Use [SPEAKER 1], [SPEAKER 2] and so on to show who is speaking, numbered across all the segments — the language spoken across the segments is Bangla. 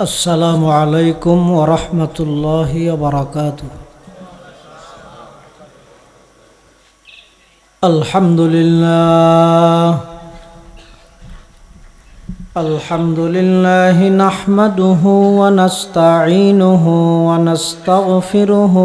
[SPEAKER 1] আসসালামু আলাইকুম ওরহমতুল্লাহ বারাকাত আলহামদুলিল্লাহ। আলহামদুলিল্লাহ নাহমাদুহু ওয়া নাস্তাঈনুহু ওয়া নাস্তাগফিরুহু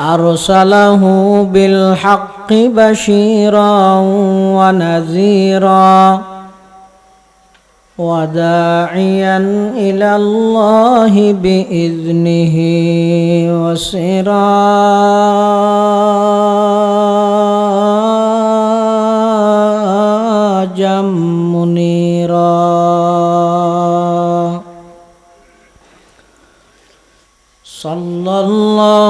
[SPEAKER 1] أرسله بالحق بشيرا ونذيرا وداعيا إلى الله بإذنه وسراجا منيرا صلى الله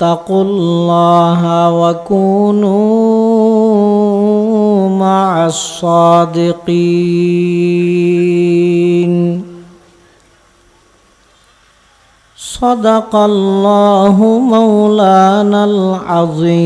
[SPEAKER 1] اتقوا الله وكونوا مع الصادقين. صدق الله مولانا العظيم.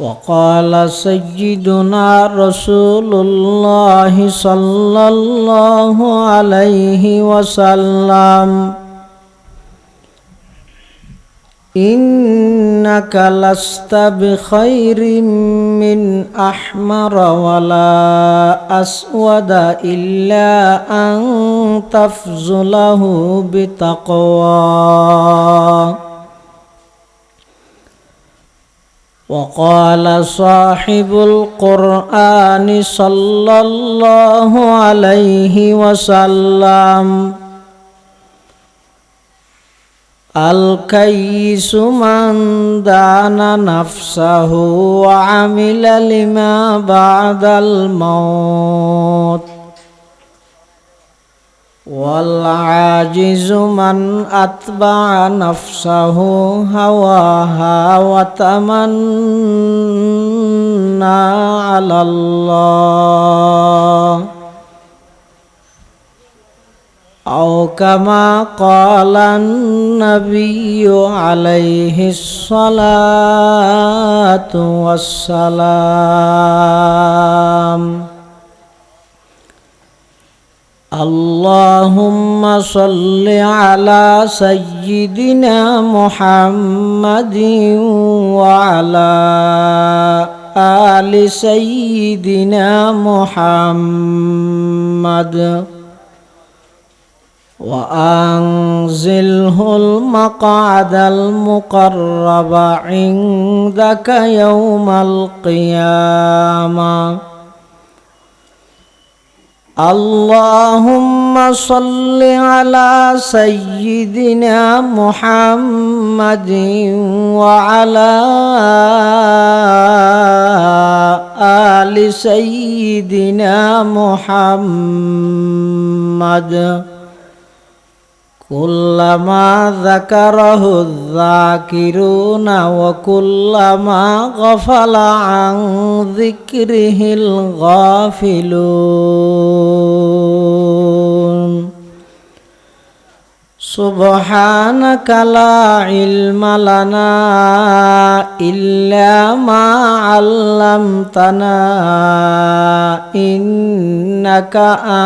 [SPEAKER 1] وقال سيدنا رسول الله صلى الله عليه وسلم إنك لست بخير من أحمر ولا أسود إلا أن تفزله بتقوى وقال صاحب القرآن صلى الله عليه وسلم الكيس من دان نفسه وعمل لما بعد الموت والعاجز من أتبع نفسه هواها وتمنى على الله. أو كما قال النبي عليه الصلاة والسلام. اللهم صل على سيدنا محمد وعلى آل سيدنا محمد. وأنزله المقعد المقرب عندك يوم القيامة. اللهم صل على سيدنا محمد وعلى آل سيدنا محمد. كلما ذكره الذاكرون وكلما غفل عن ذكره الغافلون سبحانك لا علم لنا إلا ما علمتنا إنك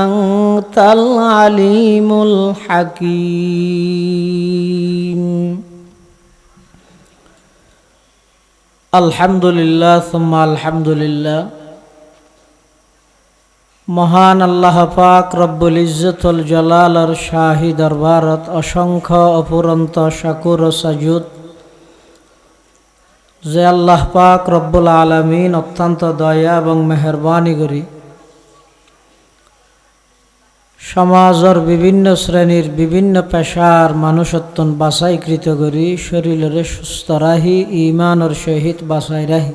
[SPEAKER 1] أنت العليم الحكيم الحمد لله ثم الحمد لله মহান আল্লাহ পাক রব্বুল ইজ্জতুল জালালর শাহী দরবারত অসংখ্য অপুরন্ত শাকুর ও সাজুদ। যে আল্লাহ পাক রব্বুল আলমিন অত্যন্ত দয়া এবং মেহরবানি করি। সমাজের বিভিন্ন শ্রেণির বিভিন্ন পেশার মানুষত্বন বাছাইকৃত করি, শরীরের সুস্থ রাহি ইমানর সহিত বাছাই রাহি।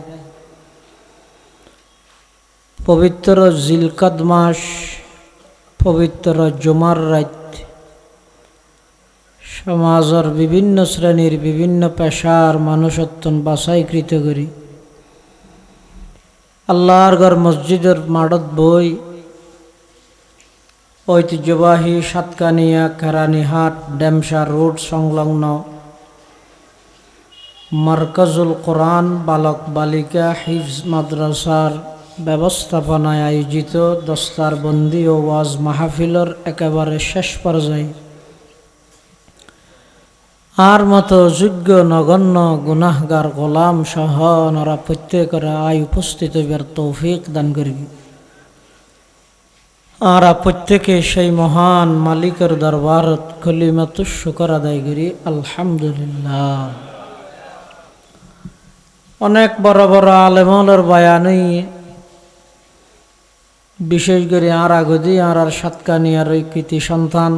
[SPEAKER 1] পবিত্র জিলকদ মাস, পবিত্র জুমার রাত। সমাজের বিভিন্ন শ্রেণির বিভিন্ন পেশার মানুষত্বন বাছাইকৃত করি। আল্লাহর গড় মসজিদের মাডত বই, ঐতিহ্যবাহী সাতকানিয়া কেরানিহাট ডেমসা রোড সংলগ্ন মার্কাজুল কোরআন, বালক বালিকা, হিফজ মাদ্রাসার ব্যবস্থাপনায় আয়োজিত দস্তারবন্দি ও ওয়াজ মাহফিলর একেবারে শেষ পর্যায়ে। আর মতো যোগ্য নগণ্য গুনাহগার গোলাম সহ নরা প্রত্যেকের আয় উপস্থিত বের তৌফিক দান করবি আর প্রত্যেকে সেই মহান মালিকের দরবারত কলিমাত শুকর আদায় করি, আলহামদুলিল্লাহ। অনেক বড় বড় আলেমলের বয়ানই বিশেষ করে আর আগদি, আর আর সাতকানি, আর ওই কৃতি সন্তান।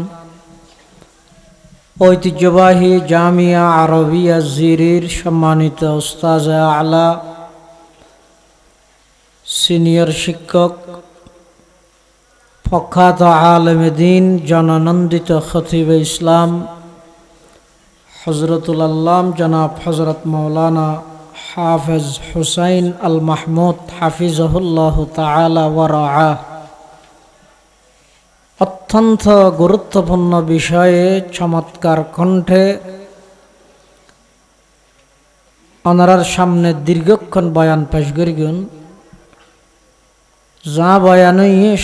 [SPEAKER 1] ঐতিহ্যবাহী জামিয়া আরবিয়া জিরির সম্মানিত উস্তাজ আলা, সিনিয়র শিক্ষক প্রখ্যাত আলমেদিন জননন্দিত খতিব ইসলাম হজরতুল আল্লাম জনাব হজরত মৌলানা হাফেজ হুসাইন আল মাহমুদ হাফিজহুল্লাহ তালা অত্যন্ত গুরুত্বপূর্ণ বিষয়ে চমৎকার কণ্ঠে ওনারার সামনে দীর্ঘক্ষণ বয়ান পেশ করিগুন যা বয়ান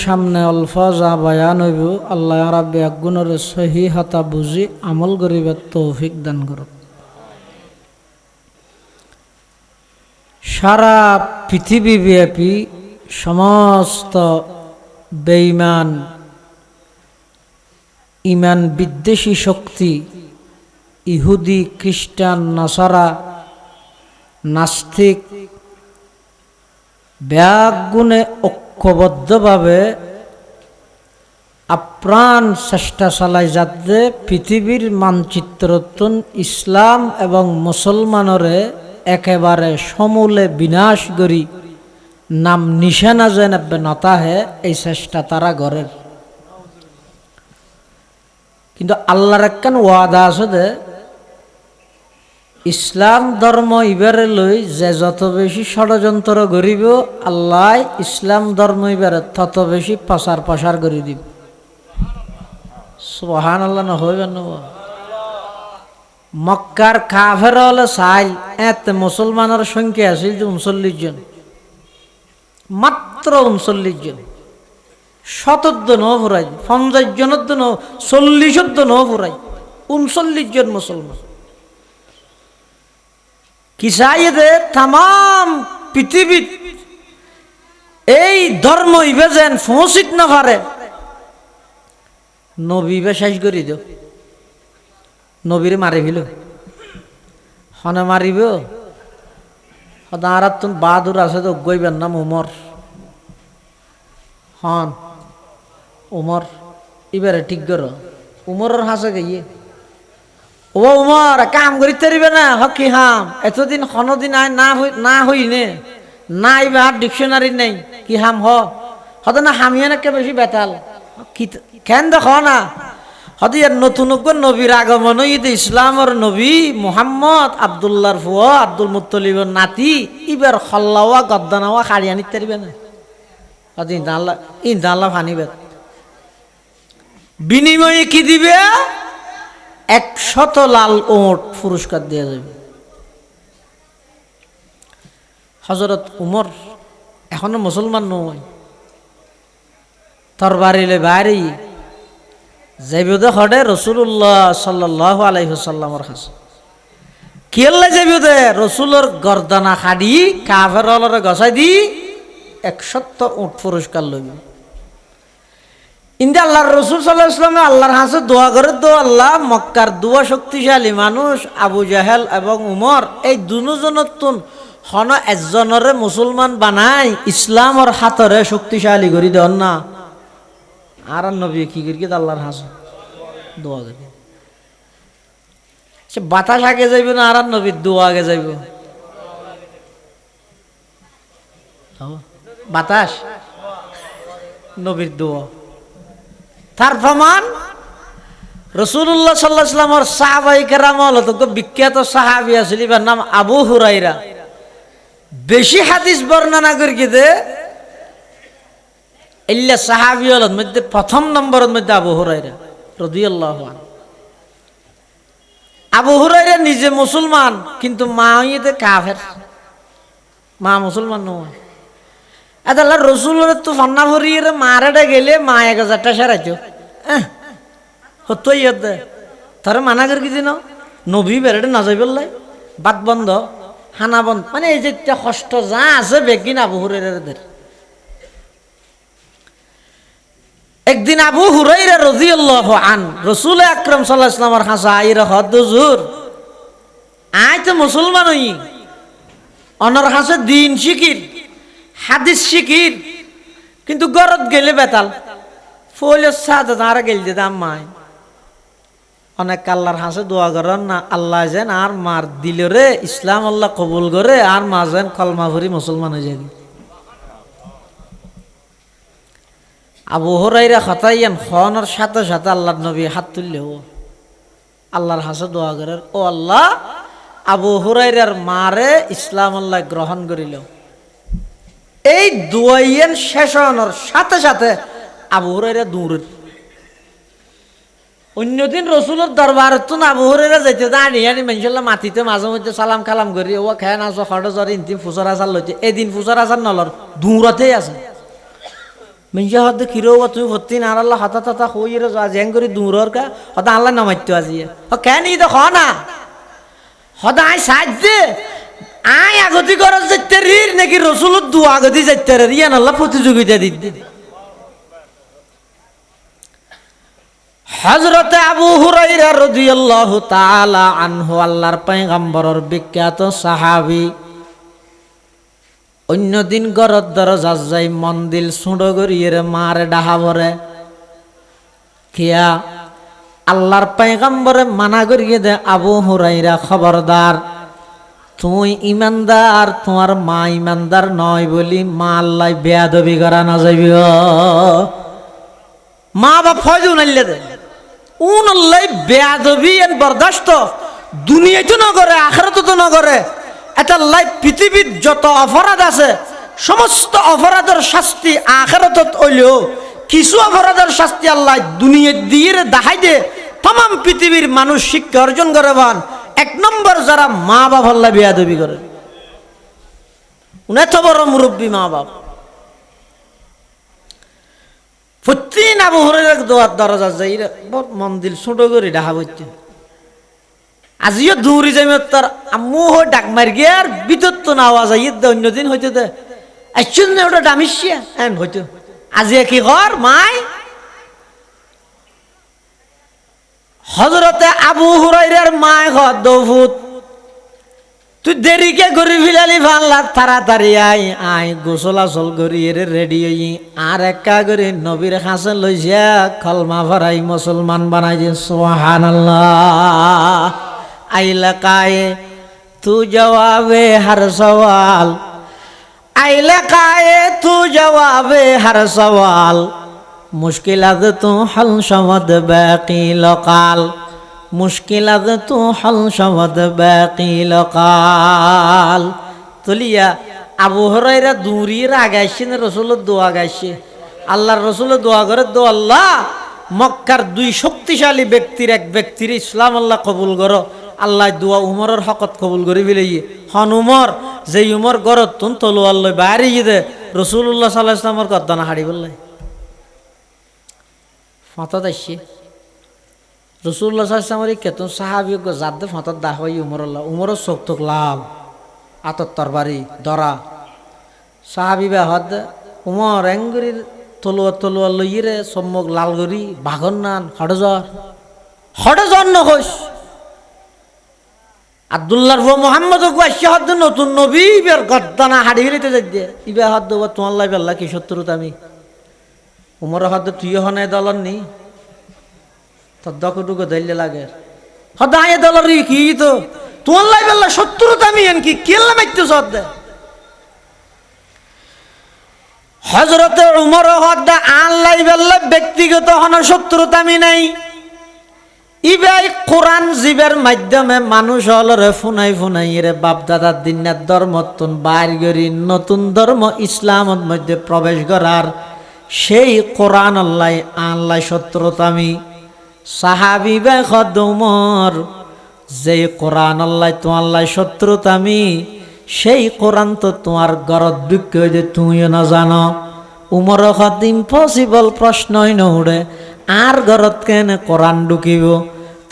[SPEAKER 1] সামনে অল্প যা বয়ান হইব, আল্লাহ রাব্বি সহি হাতা বুঝি আমল করিবার তৌফিক দান করুক। সারা পৃথিবীব্যাপী সমস্ত বেঈমান ইমান বিদ্বেষী শক্তি, ইহুদি, খ্রিস্টান, নাসারা, নাস্তিক ব্যাগুণে ঐক্যবদ্ধভাবে আপ্রাণ চেষ্টা চালায় যাতে পৃথিবীর মানচিত্রতন ইসলাম এবং মুসলমানরে একেবারে সমূলে বিনাশ করি। নাম নিশানা যেন নতাহে, এই চেষ্টা তারা গড়ের কিন্তু আল্লাহর একখান ওয়াদা আছে যে, ইসলাম ধর্ম ইবারে লই যে যত বেশি ষড়যন্ত্র করিব, আল্লাহ ইসলাম ধর্ম ইবারে তত বেশি পাচার পাচার করে দিব। সোহান আল্লাহ না হইবেন মক্কার কাফের হলে চাইল এত মুসলমানের সংখ্যা আছিল যে উনচল্লিশ জন। মাত্র উনচল্লিশ জন। শতদ্দ ন ফুরাই পঞ্চাশ জনের ন চল্লিশদ্দ ন ফুরাই উনচল্লিশ জন মুসলমান। কি চাইয়ে তাম পৃথিবীত এই ধর্ম ইবে যেন পৌঁছিত না পারে। নবী বা শেষ করি দিও। নবীরে মারি ফেল। হনে মারিব। আর তুমি বাহাদুর আছে তো গইবেন নাম উমর। হন, উমর এবারে ঠিক করো। উমরের হাসে গিয়ে ও উমর, কাম করি তারিবে না, হকি হাম। এতদিন হনদিন আয় না হই না হই নে। না এবার ডিকশনারি নেই, কি হাম হ? হত না হামিয়ে নাকি বেশি বেতাল? কেন দেখ না? হত ইয়ার নতুন নবীর আগমন, ঈদ ইসলামর নবী মোহাম্মদ আবদুল্লাহর ফুয়া আব্দুল মুত্তলিবর নাতি, ইবার হল্লাওয়া গদ্দানাওয়া খাড়ি আনি তারিবে না। হত ইনশাল্লাহ ইনশাল্লাহ ফানিবে বিনিময়ে কি দিবে? একশত লাল ওট পুরস্কার দেওয়া যাবে। হজরত উমর এখনও মুসলমান নয়। তরবারিলে বাইরে যাইবে হডে রসুল্লাহ সাল্লাহ আলাইসাল্লামর কাছে। কিয়ল্লা যাইবে দে রসুলোর গর্দানা খাড়ি কাফের গছাই দি একশত উঠ পুরস্কার লইবে। ইন্দা আল্লাহর রসুল সাল্লাহ ইসলামে আল্লাহর হাসে দোয়া করে তো আল্লাহ মক্কার দুয়া শক্তিশালী মানুষ আবু জাহেল এবং উমর, এই দুজনের তুন হন একজনরে মুসলমান বানাই, ইসলামর হাতরে শক্তিশালী করি দেন না। আর নবী কি করি আল্লাহর হাসে দোয়া করি। সে বাতাস আগে যাইব না, আর নবীর দোয়া আগে যাইব। বাতাস? নবীর দোয়া। তার প্রমাণ? রসুল্লাহ সাল্লাহামর সাহাবাই কেরাম হলো তো বিখ্যাত সাহাবি এবার নাম আবু হুরাইরা বেশি হাদিস বর্ণনা করি দে এল্লা সাহাবিয়াল মধ্যে প্রথম নম্বরের মধ্যে আবু হুরাইরা রদিয়াল্লাহ আবু হুরাইরা নিজে মুসলমান কিন্তু মা ইয়েতে কাফের মা মুসলমান নয় আদাল আল্লাহ রসুলের তো ফান্না ভরিয়ে মারাটা গেলে মা এক হাজার টাকা সারাইছো হতই হতে তারা মানা করি দিন নবী বেড়াটা না যাই বাদ বন্ধ হানা বন্ধ মানে এই যে কষ্ট যা আছে বেগিন আবু হুরাইরা একদিন আবু হুরাইরা রাদিয়াল্লাহু আন, রসুল আকরাম সাল্লাল্লাহু আলাইহি ওয়াসাল্লামের হাসা আইরা হদ হুজুর, আই তো মুসলমান হই। অনর হাসে দিন শিকির হাদিস শিকির কিন্তু গরত গেলে বেতাল। ফলে সাদা তারা গেল যে দাম মায় অনেক আল্লাহর হাসে দোয়া করেন না, আল্লাহ যেন আর মার দিল রে, ইসলাম আল্লাহ কবুল করে, আর মা যেন কলমা ভরি মুসলমান হয়ে যাবে আবু হরাইরা হতাইয়ান খনের সাথে সাথে আল্লাহ নবী হাত তুললে ও আল্লাহর হাসে দোয়া করে, ও আল্লাহ, আবু হুরাইরার মারে ইসলাম আল্লাহ গ্রহণ করিল এই দুয়াইয়েন শেষ হওয়ার সাথে সাথে আবু হুরাইরা দূরের অন্যদিন রসুলের দরবার তো আবু হুরাইরা যাইতে দাঁড়িয়ে আনি মেনশাল্লাহ মাতিতে মাঝে মধ্যে সালাম কালাম করি, ও খেয়ে না খড় জ্বর ইন্তি ফুসর আসার লইতে। এদিন ফুসর আসার নলর দূরতেই আছে। মিঞ্জা হতে কিরো তুমি ভর্তি না আল্লাহ হতা তাতা হই রে জেং করি দূরর কা হতা আল্লাহ নামাইতো আজি ও কেন ই তো খ না সাজ দে আই আগতি করার যাইতে রির নাকি রসুলত দু আগতি যাইতে রে ইয়ান আল্লাহ প্রতিযোগিতা দিতে হজরত আবু হুরাইরা রাদিয়াল্লাহু তাআলা আনহু আল্লাহর পয়গম্বরের বিখ্যাত সাহাবী অন্যদিন গরত দরজা যাই মন্দির সুঁড়ো গড়িয়ে মারে ডাহা ভরে। কিয়া আল্লাহর পয়গম্বরে মানা করিয়ে দে আবু হুরাইরা খবরদার। তুই ইমানদার, তোমার মা ইমানদার নয় বলি মা আল্লাহ বেয়াদবি করা না যাইবি মা বাপ ফয়জু নাইলে দে। উন আল্লাহ বেয়াদবি এন বরদাস্ত। দুনিয়াতে না করে আখরাতে তো না করে এটা লাইফ, পৃথিবীর যত অপরাধ আছে, সমস্ত অপরাধের শাস্তি আখেরাতত হইলেও, কিছু অপরাধের শাস্তি আল্লাহ দুনিয়া দিয়ে দেখাই দে তাম পৃথিবীর মানুষ শিক্ষা অর্জন করে বান এক নম্বর যারা মা বাপ আল্লাহ বিয়াদবি করে। এত বড় মুরব্বী মা বাপ। প্রতিদিন আবু হরের দোয়ার দরজা যাই মন্দির ছোট করে ডাহা বইতে। আজিও দৌড়ি যাই তার আম্মু হো ডাক মার গিয়ে আর বিদ্যুৎ তো না আওয়াজ আই অন্যদিন হইতে দে। আসছেন না ওটা ডামিসিয়া এম হইতো আজি কি কর মাই। হজরতে আবু হুরাইরের মায় ঘর দৌফুত। তুই দেরিকে করি ফিলালি ফাল্লা তাড়াতাড়ি আই আই গোসল করি এর রেডি হই আর একা করে নবীর হাসে লইছে কলমা ভরাই মুসলমান বানাই যে সোহান আইলা কায়ে তু জবাবে হর সওয়াল। আইলা কায়ে তু জবাবে হর সওয়াল। মুশকিলাত তু হল সমদ বাকি লকাল। মুশকিলাত তু হল সমদ বাকি লকাল। তুলিয়া, আবু হরাইরা দূরির আগাইছে না রসুলের দোয়া গাইছে। আল্লাহর রসুলের দোয়া করে, দো আল্লাহ, মক্কার দুই শক্তিশালী ব্যক্তির এক ব্যক্তির ইসলাম আল্লাহ কবুল করো। আল্লাহ দোয়া উমরের হকত কবুল করে বিলাই হন উমর যে উমর গরত তুন তলোয়ার লই বাইরে গিয়ে রসুল্লাহ সাল্লাহ ইসলামর কদ্দানা হাড়ি বললাই ফতত আসছে রসুল্লাহ সাল্লামের কেতন সাহাবি যাদে ফতত দা হয় উমর আল্লাহ উমরের চোখ তোক লাল, আতর তরবারি, দরা। সাহাবি বা হদ, উমর এঙ্গুরির তলুয়ার তলুয়ার লইরে সম্মুখ লালগরি বাঘর নান, হডজর। হডজর নহস আব্দুল্লাহর বউ মোহাম্মদ আসছে হদ নতুন নবী ইবার গদ্দানা হাড়ি ফেলিতে যাই দিয়ে। ইবা হদ তোমার লাই বেল্লা কি শত্রুত আমি? উমর হদ তুই হনে দলন নি। তোর দকুটুকু দইলে লাগে হদ আয়ে দলর কি তো? তোমার লাই বেল্লা শত্রুত আমি এন কি? কেল্লা মাইতে সদ হজরতে উমর হদ্দা বেল্লা ব্যক্তিগত হন শত্রুতা আমি নাই। ইবাই কোরআন জীবের মাধ্যমে মানুষ হলরে ফুনাই ফুনাই রে বাপ দাদার দিনের ধর্মতন বাইর গরি নতুন ধর্ম ইসলামত মধ্যে প্রবেশ করার। সেই কোরআন আল্লাহ আল্লাহ শত্রুতামি সাহাবি বে খদমর যে কোরআন আল্লাহ, তো আল্লাহ শত্রুতামি সেই কোরআন তো তোমার গরত বিক্রি যে তুমিও না জানো। উমর হত ইম্পসিবল প্রশ্নই নউড়ে আর গরত কেন কোরআন ঢুকিব?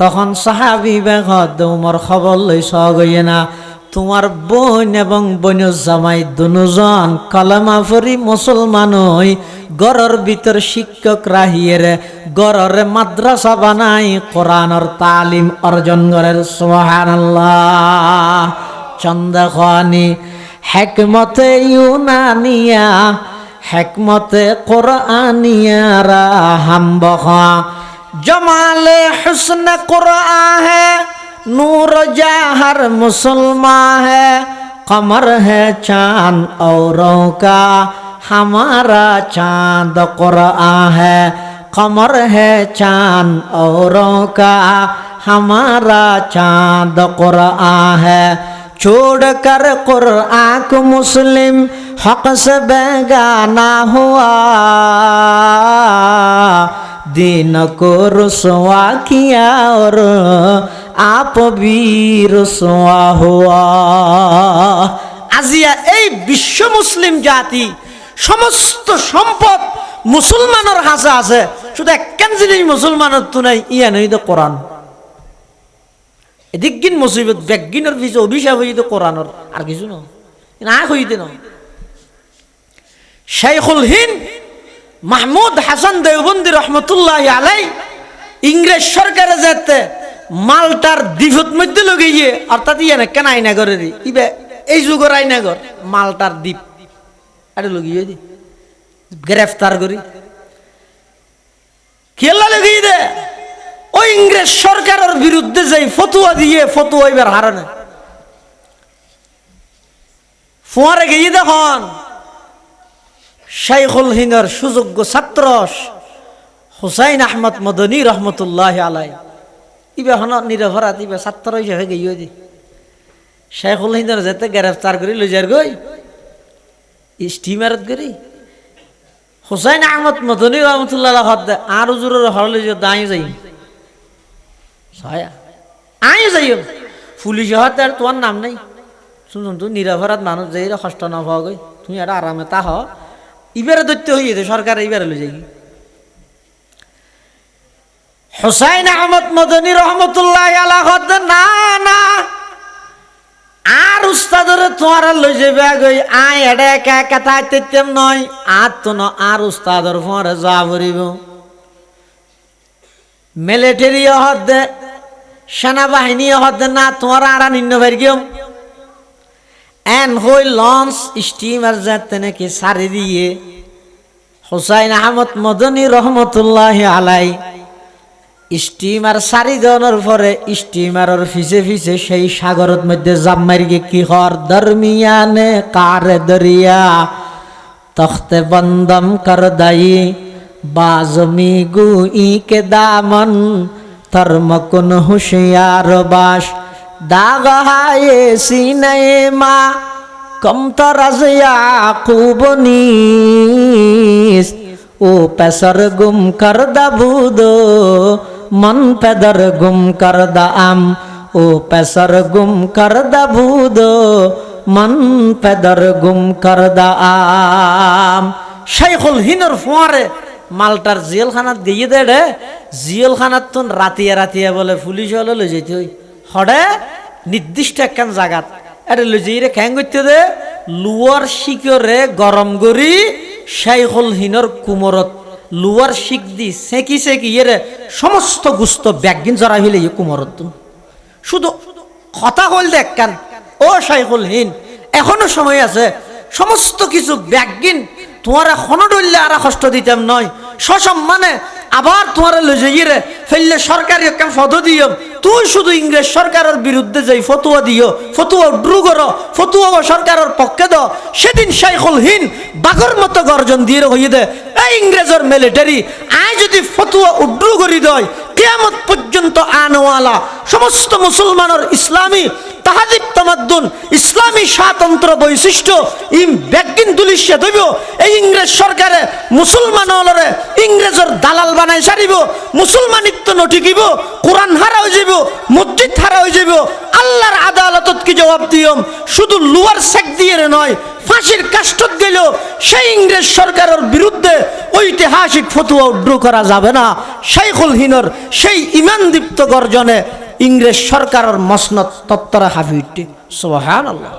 [SPEAKER 1] তখন সাহাবি বেগত উমর খবর লই সগইয়ে না, তোমার বোন এবং বোন জামাই দুজন কলমা ফরি মুসলমান হই গরর ভিতর শিক্ষক রাহিয়ে গররে মাদ্রাসা বানাই, কোরআনর তালিম অর্জন করের, সুবহানাল্লাহ। চন্দ্রখানি হেকমতে ইউনানিয়া, হেকমতে কোরআনিয়ারা হাম্বখা جمال حسن قرآن ہے، نور جاہر مسلمان ہے، قمر ہے چاند اوروں کا، ہمارا چاند قرآن ہے، قمر ہے چاند اوروں کا، ہمارا چاند قرآن ہے۔ چھوڑ کر قرآن کو مسلم حق سے بیگانہ ہوا۔ दीन को रुसवा किया और आप भी रुसवा हुआ আজিয়া এই বিশ্ব মুসলিম জাতি সমস্ত সম্পদ মুসলমানের হাসে আছে শুধু একখান জিনিস মুসলমানের তো নাই ইয়া নই তো কোরআন এদিকগিন মুসিবত ব্যাগিনের পিছনে অভিশাপ হইতে কোরআনের আর কিছু না না হইতে না শেখুল হিন্দ মাহমুদ হাসান দেওবন্দি রহমতুল্লাহ আলাই, ইংরেজ সরকারে যেতে মালটার দ্বীপত মধ্যে লগিয়ে অর্থাৎ ইয়ে না কেন আইনাগরের ইবে, এই যুগের আইনাগর, মালটার দ্বীপ। এটা লগিয়ে দি, গ্রেফতার করি। কেলা লগিয়ে দে? ওই ইংরেজ সরকারের বিরুদ্ধে যাই ফতুয়া দিয়ে, ফতুয়া এবার হারানে। ফোয়ারে গিয়ে দেখুন শাইখুল হিঙ্গর সুযোগ্য ছাত্র হুসাইন আহমদ মদনী রহমতুল্লাহ আলাই ইবে হন নিরভরাত ইবে ছাত্র হিসেবে গিয়ে দি শাইখুল হিন্দর যেতে গ্রেফতার করি লইজার গই। স্টিমারত করি। হুসাইন আহমদ মদনী রহমতুল্লাহ হদ আর উজুরের হরলে যে দাঁড়ি যাই। ছয়া আই যাই পুলিশ হতে আর তোমার নাম নাই। শুনুন, তুই নিরভরাত মানুষ, যাই কষ্ট না হওয়া গই তুমি আর আরামে তা হ। ইবারে দৈত্য হয়ে যেতে সরকার ইবারে লই যাই। হুসাইন আহমদ মদনী রহমতুল্লাহ আলা হদ না না। আর উস্তাদর তোমার লই যাবে গই আই এডে একা একা তাইতেম নয়, আর তো ন, আর উস্তাদর ফরে যা ভরিব মিলিটারি হদ্দে সেনাবাহিনী হদ্দে না, তোমার আরা নিন্ন গিয়ম। এন হই লঞ্চ স্টিমার যাতে নাকি সারি দিয়ে। হুসাইন আহমদ মদনী রহমতুল্লাহ আলাই স্টিমার সারি জনের পরে স্টিমারের ফিসে ফিসে সেই সাগরের মধ্যে জাম মারিগে কি হর দরমিয়ানে কার দরিয়া তখতে বন্দম কর দাই বাজমি গুই কে দামন ধর্মকুন হুশিয়ার বাস। দাগ হায়ে সিনে মা কম তরাজ ইয়াকুবনিস ও পেসর গুম কর দাবুদ মন পেদর গুম কর দাম ও পেসর গুম কর দাবুদ মন পেদর গুম কর দাম শাইখুল হিনর ফোয়ারে মালটার জেলখানাত দিয়ে দে রে। জেলখানাত তো রাতিয়া রাতিয়া বলে পুলিশ হলে লই যেতে হই। হড়ে নির্দিষ্ট একখান জাগাত। আরে লই যাই রে খ্যাং করতে দে, লুয়ার শিকরে গরম করি শাইখুল হিনর কুমরত। লুয়ার শিক দি সেকি সেকি এরে সমস্ত গুস্ত ব্যাগিন জড়া হইলে ইয়ে কুমরত শুধু কথা হল দেখ কেন ও শাইখুল হিন, এখনও সময় আছে, সমস্ত কিছু ব্যাগিন তোমার এখনও ডললে আর কষ্ট দিতাম নয়। সসম্মানে আবার তোমার লই যাই রে। ফেললে সরকারি একটা পদ দিও তুই শুধু ইংরেজ সরকারের বিরুদ্ধে যাই, ফতুয়া দিও, ফতুয়া ড্রু করো, ফতুয়া সরকারের পক্ষে দাও। সেদিন শাইখুল হিন বাঘর মতো গর্জন দিয়ে হইয়ে দে, এই ইংরেজের মিলিটারি আয় যদি ফতুয়া উড্রু করি দেয়, কেয়ামত পর্যন্ত আনওয়ালা, সমস্ত মুসলমানের ইসলামী তাহাদিব তামাদ্দুন, ইসলামী স্বাতন্ত্র বৈশিষ্ট্য, ইম ব্যাগিন তুলিশে দইব এই ইংরেজ সরকারে মুসলমান অলরে ইংরেজের দালাল বানাই সারিব, মুসলমানিত্ব নটিকিব, কোরআন হারা হয়ে যাব মসজিদ হারা হয়ে যাব আল্লাহর আদালতত কি জবাব দিয়ম? শুধু লুয়ার সেক দিয়ে নয়, ফাঁসির কাষ্টত গেল, সেই ইংরেজ সরকারের বিরুদ্ধে ঐতিহাসিক ফতুয়া উড্র করা যাবে না। শাইখুল হিনর সেই ইমানদীপ্ত গর্জনে ইংরেজ সরকারের মসনত তত্তরা উঠে সোহান আল্লাহ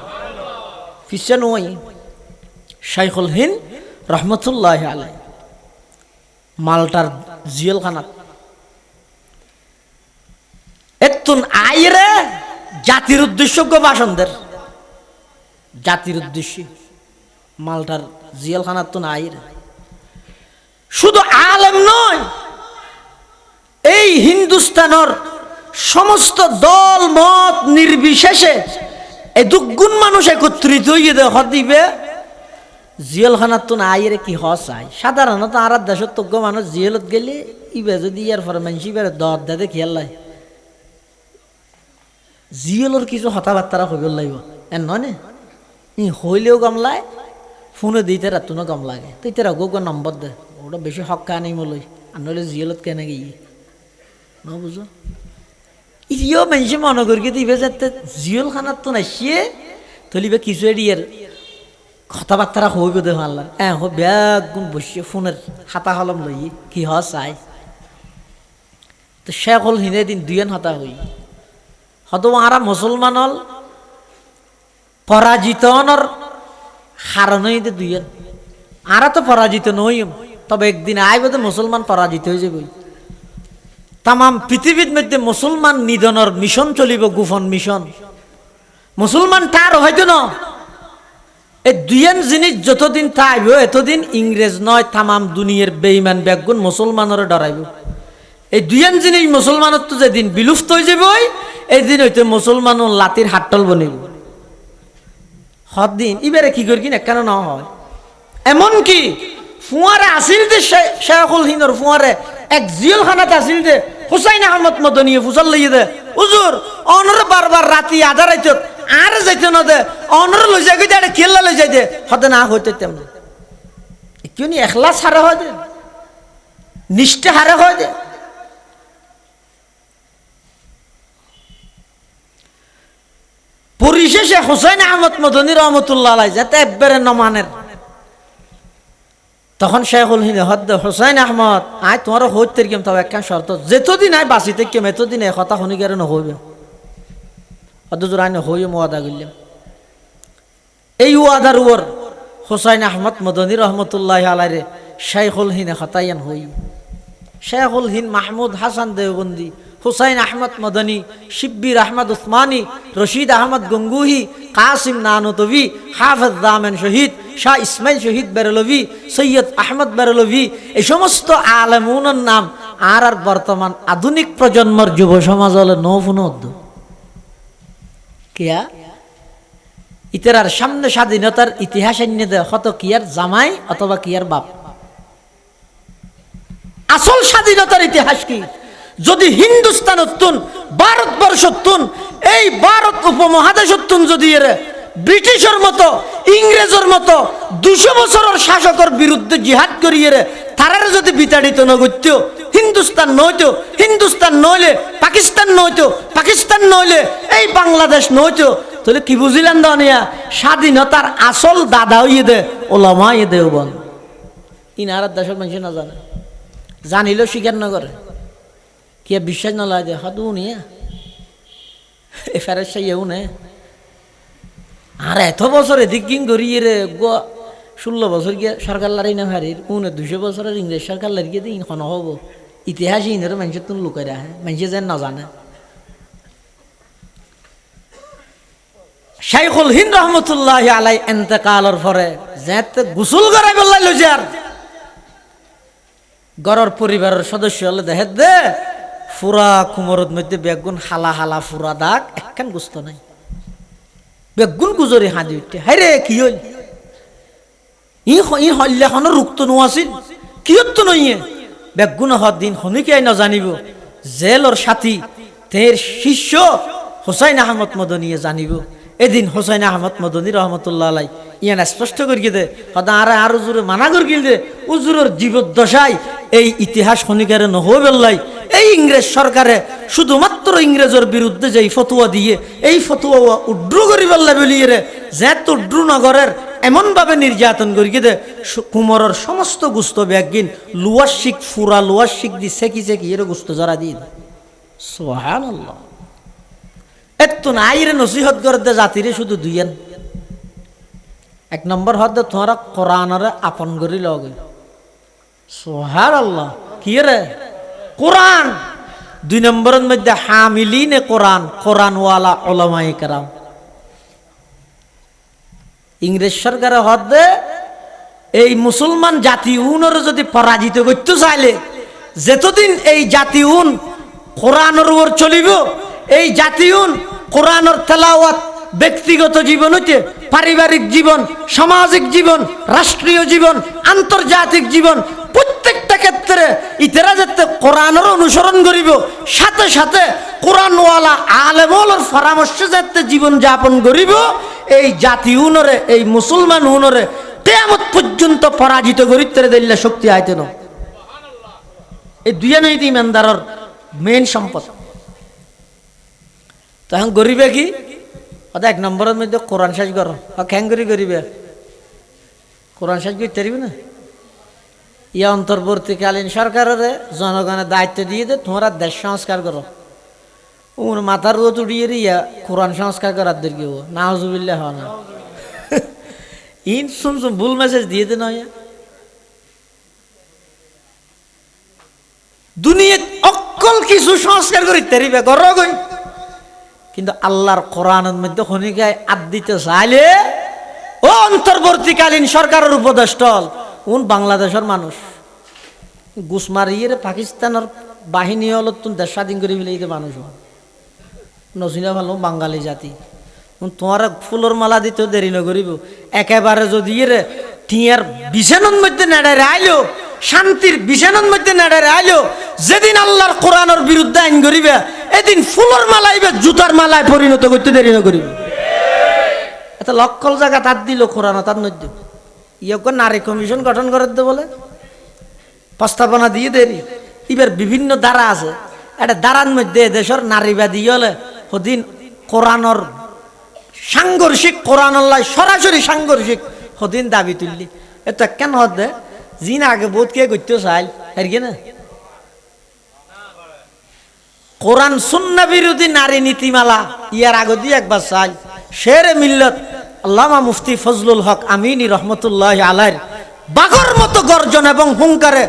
[SPEAKER 1] ফিসেন ওই শাইখুল হিন রহমতুল্লাহ আলাই মালটার জিয়েলখানাত এতুন আইরে জাতির উদ্দেশ্য ভাষণদের জাতির উদ্দেশ্যে মালটার জিয়ালখানার তো নাই শুধু আলেম নয়, এই হিন্দুস্তানের সমস্ত দল, মত নির্বিশেষে এই দুগুণ মানুষ একত্রিত হইয়ে দেখ দিবে। জিয়েলখানার তো নাই রে কি হস আই? সাধারণত আর দেশের তজ্ঞ মানুষ জিয়েলত গেলে ইবে যদি ইয়ার পরে মানুষ ইবারে দর দে খেয়াল লাই জিয়েলর কিছু হতাবার্তারা হইব লাগিব এন নয় নে? ই হইলেও গমলায় ফোনে দিতে রাতুনো গম লাগে। তুই তেরা গো গো নম্বর দে। ওটা বেশি হক্কা নেই মলই। আর নইলে জিয়েলত কেনে গিয়ে? ন বুঝো? ইও মানুষে মনে করি দিবে যাতে জিয়ল খানার তো নাসিয়ে তলিবে কিছু এড়িয়ের কথাবার্তারা হইব দে আল্লাহ হ্যাঁ হো গুণ বসিয়ে ফোনের হাতা হলম লই, কি হ চাই তো শেখ হল হিনে দিন দুইয়েন হাতা হই। হয়তো আরা মুসলমান হল, পরাজিত অনর হারানোই দে দুইয়েন। আরা তো পরাজিত নই তবে একদিন আইব তো মুসলমান পরাজিত হয়ে যাবে তামাম পৃথিবীর মধ্যে মুসলমান নিধনের মিশন চলিব, গোপন মিশন। মুসলমান তার হয়তো ন। এই দুইয়েন জিনিস যতদিন থাকব এতদিন ইংরেজ নয়, তামাম দুনিয়ার বেইমান ব্যাগুন মুসলমানের ডরাইব। এই দুইয়েন জিনিস মুসলমানের তো যেদিন বিলুপ্ত হয়ে যাব এই দিন হইতে মুসলমান লাতির হাট্টল বনিব। দিন ইবারে কি করি কিনা কেন না হয়? এমন কি ফুয়ারে আসিল যে শেখুল হিন্দর ফুয়ারে এক জিয়ল খানাতে আসিল যে, হুসাইন আহমদ মদনীয় ফুসল লইয়ে দে। উজুর অনর বারবার রাতি আধা রাইত আর যাইতে না দে অনর লই যাই গই আরে কেল্লা লই যাই দে, হতে না হইতে তেমন। কিউনি এখলাস হারে হয় দে, নিষ্ঠে হারে হয় দে। পরিশেষে হুসাইন আহমদ মদনী রহমতুল্লাহ যাতে একবারে নমানের। তখন শেখুল হিনে হদ্দ হুসাইন আহমদ আয় তোমার হইতে কেম তবে একখান শর্ত। যেতদিন আয় বাঁচিতে কেম, এতদিন এ কথা শুনি গেলে নহইবে। অদজোর আইনে হইও ওয়াদা করলাম এই ওয়াদার উপর হুসাইন আহমদ মদনী রহমতুল্লাহ আলাইরে শেখুল হিনে হতাইয়ান হই। শেখুল হিন্দ মাহমুদ হাসান দেওবন্দি হুসাইন আহমদ মদনী, শিব্বির আহমদ উসমানী, রশিদ আহমদ গঙ্গুহি, কাসিম নানতবি, হাফেজ দামেন শহীদ, শাহ ইসমাইল শহীদ বেরলভি, সৈয়দ আহমদ বেরলভি, এই সমস্ত আলমুনের নাম আর আর বর্তমান আধুনিক প্রজন্মর যুব সমাজ হলে নৌফুন কিয়া? ইতার সামনে স্বাধীনতার ইতিহাস এনে দেয় হত কিয়ার জামাই অথবা কিয়ার বাপ। আসল স্বাধীনতার ইতিহাস কি? যদি হিন্দুস্তান উত্তুন, ভারতবর্ষ উত্তুন, এই ভারত উপমহাদেশ উত্তুন যদি এর ব্রিটিশের মতো, ইংরেজের মতো দুশো বছরের শাসকের বিরুদ্ধে জিহাদ করিয়ে তারার যদি বিতাড়িত নগত্য হিন্দুস্তান নইত হিন্দুস্তান নইলে পাকিস্তান নইত পাকিস্তান নইলে এই বাংলাদেশ নইত তাহলে কি বুঝিলেন দনিয়া? স্বাধীনতার আসল দাদা হইয়ে দে ওলামা ইয়ে দেও বন ইনারা দেশের মানুষ না জানে। জানিলেও স্বীকার না করে। কি বিশ্বাস না লাগে হদু নিয়া এ ফেরেস ইয়েও নে আর এত বছর এদিক কিং করিয়ে রে গো ষোলো বছর গিয়ে সরকার লারি না হারির উনে দুশো বছরের ইংরেজ সরকার লারি গিয়ে দিন খন হব ইতিহাস ইনের মানুষের তুমি লুকাই রাখে মানুষে যেন না জানে শাইখুল হিন্দ রহমতুল্লাহ আলাই এন্তেকালর পরে যেতে গুসল করাই বললাই লজার গড়র পরিবারের সদস্য হলে দেখে দে ফুরা কুমরত মধ্যে বেগুন হালা হালা ফুরা দাগ, একখান গুস্ত নাই। বেগুন গুজরি হাঁদি উঠে হাই রে, কি হইল? ই ই হল্যাখনৰ আছিল নোয়াছিল কিয়ত নইয়ে? বেগুন দিন শনিকাই নজানিব। জেলৰ সাথী তের শিষ্য হুসাইন আহমদ মদনীয়ে জানিব। এদিন হুসাইন আহমদ মদনী রহমতুল্লাহ আলাই, ইয়ান স্পষ্ট করি দে, সদা আরে আর উজুরে মানা করি দে, উজুরের জীবদ্দশায় এই ইতিহাস শনিকারে নহব বেল্লাই এই ইংরেজ সরকারে শুধুমাত্র ইংরেজের বিরুদ্ধে যেই ফতুয়া দিয়ে, এই ফতুয়া উড্রু করি বেল্লা বলিয়ে রে যেত উড্রু নগরের এমনভাবে নির্যাতন করি দে কুমরের সমস্ত গুস্ত ব্যাগিন লুয়াশিক ফুরা, লুয়াশিক দি সেকি সেকি এর গুস্ত জরা দিন সোহান এত্তু নাইরে নসিহত করে দে জাতিরে শুধু দুইয়েন। এক নম্বর হদ তোমরা কোরআনরে আপন করি লগে। সোহার আল্লাহ কি রে? কোরআন! দুই নম্বরের মধ্যে হামিলিনে কোরআন, কোরআনওয়ালা ওলামাই কেরাম। ইংরেজ সরকারের হদে এই মুসলমান জাতি উনর যদি পরাজিত করতে চাইলে, যেতদিন এই জাতি উন কোরআনের উপর চলিব এই জাতি উন কোরআনের তেলাওয়াত ব্যক্তিগত জীবন হইতে পারিবারিক জীবন, সামাজিক জীবন, রাষ্ট্রীয় জীবন, আন্তর্জাতিক জীবন, প্রত্যেকটা ক্ষেত্রে ইতেরা যাতে কোরআনের অনুসরণ করিব, সাথে সাথে কোরআনওয়ালা আলেমলের পরামর্শ যাতে জীবন যাপন করিব, এই জাতি উনরে এই মুসলমান উনরে কেয়ামত পর্যন্ত পরাজিত করিতে দিল্লা শক্তি আইতে ন এই দুইয়া নয় ইমানদারর মেইন সম্পদ। তখন গরিবে কি? অত এক নম্বরের মধ্যে কোরআন শেষ করো খ্যাং করি গরিবে কোরআন শেষ করতে পারবি না? ইয়া অন্তর্বর্তীকালীন সরকারের জনগণের দায়িত্ব দিয়ে দে তোমরা দেশ সংস্কার করো ওর মাথার রোদ উড়িয়ে ইয়া কোরআন সংস্কার করার দিকে ও না হজুবিল্লা হয় না ইন শুন শুন ভুল মেসেজ দিয়ে দে নয় দুনিয়াত অকল কিছু সংস্কার করি তেরিবে গরগই কিন্তু আল্লাহর কোরআনের মধ্যে খনিকায় আদ দিতে চাইলে, ও অন্তর্বর্তীকালীন সরকারের উপদেষ্টল, উন বাংলাদেশের মানুষ। গুস মারিয়ে পাকিস্তানের বাহিনী হল তুমি দেশ স্বাধীন করে ফেলে এই মানুষ নচিনা ভালো বাঙালি জাতি। তোমার ফুলের মালা দিতেও দেরি নকরিব একেবারে যদি রে টিয়ার বিছানোর মধ্যে নেড়ারে আইলো, শান্তির বিছানোর মধ্যে নেড়ারে আইলো, যেদিন আল্লাহর কোরআনের বিরুদ্ধে আইন করিবে এদিন ফুলের মালাইবে জুতার মালায় পরিণত করতে দেরি নকরিবে এত লক্ষল জায়গা তার দিল কোরআন তার মধ্যে ইয়ক নারী কমিশন গঠন করে দে বলে। প্রস্তাবনা দিয়ে দেরি। এবার বিভিন্ন দ্বারা আছে। একটা দ্বারার মধ্যে দেশের নারীবাদী হলে সদিন কোরআনর সাংঘর্ষিক কোরআনল্লাই সরাসরি সাংঘর্ষিক সদিন দাবি তুললি। এটা কেন হতে? জিন আগে বহুত কে করতে চাইল? আর কি না? কোরআন সুন্না বিরোধী নারী নীতিমালা, ইয়ার আগে দিয়ে একবার চাই। শের মিল্লত আল্লামা মুফতি ফজলুল হক আমিনী রহমতুল্লাহ আলাইর বাঘর মতো গর্জন এবং হুঙ্কারে